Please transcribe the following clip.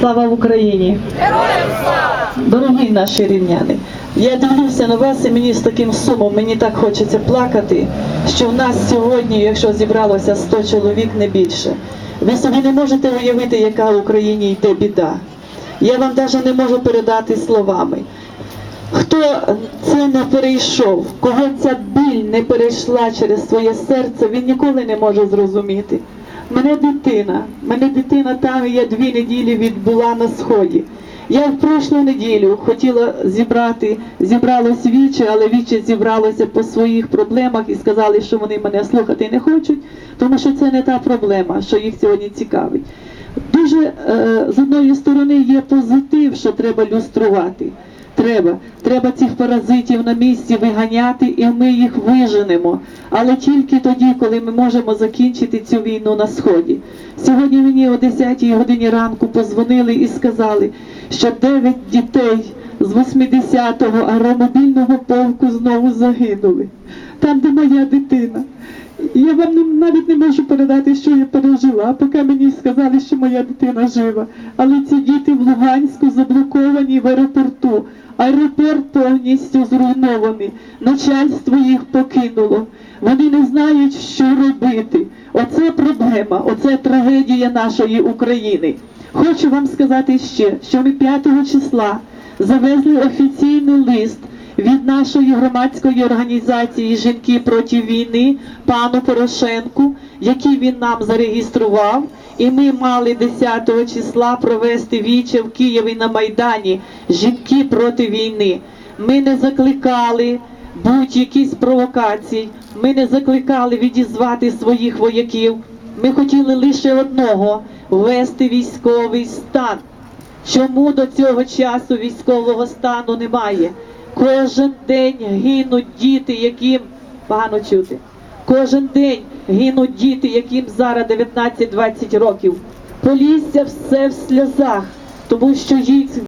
Слава Україні! Дорогі наші рівняни, я дивлюся на вас і мені з таким сумом, мені так хочеться плакати, що в нас сьогодні, якщо зібралося 100 чоловік, не більше. Ви собі не можете уявити, яка в Україні йде біда. Я вам навіть не можу передати словами. Хто це не перейшов, кого ця біль не перейшла через своє серце, він ніколи не може зрозуміти. Мене дитина, мене дитина там, я дві неділі відбула на сході. Я в прошлу неділю хотіла зібрати, зібралось віче, але віче зібралося по своїх проблемах і сказали, що вони мене слухати не хочуть, тому що це не та проблема, що їх сьогодні цікавить. Дуже е, з одної сторони є позитив, що треба люструвати. Треба. Треба цих паразитів на місці виганяти, і ми їх виженемо. Але тільки тоді, коли ми можемо закінчити цю війну на сході. Сьогодні мені о 10-й годині ранку позвонили і сказали, що 9 дітей з 80-го аеромобільного полку знову загинули. Там, де моя дитина. Я вам навіть не можу передати, що я пережила, поки мені сказали, що моя дитина жива. Але ці діти в Луганську заблоковані в аеропорту. Аеропорт повністю зруйнований. Начальство їх покинуло. Вони не знають, що робити. Оце проблема, оце трагедія нашої України. Хочу вам сказати ще, що ми 5 числа завезли офіційний лист від нашої громадської організації Жінки проти війни пану Порошенку, який він нам зареєстрував. І ми мали 10 числа провести віче в Києві на Майдані Жінки проти війни. Ми не закликали будь-якісь провокацій, ми не закликали відізвати своїх вояків. Ми хотіли лише одного ввести військовий стан. Чому до цього часу військового стану немає? Кожен день гинуть діти, яким погано чути. Кожен день гинуть діти, яким зараз 19-20 років. Полісся все в сльозах, тому що їх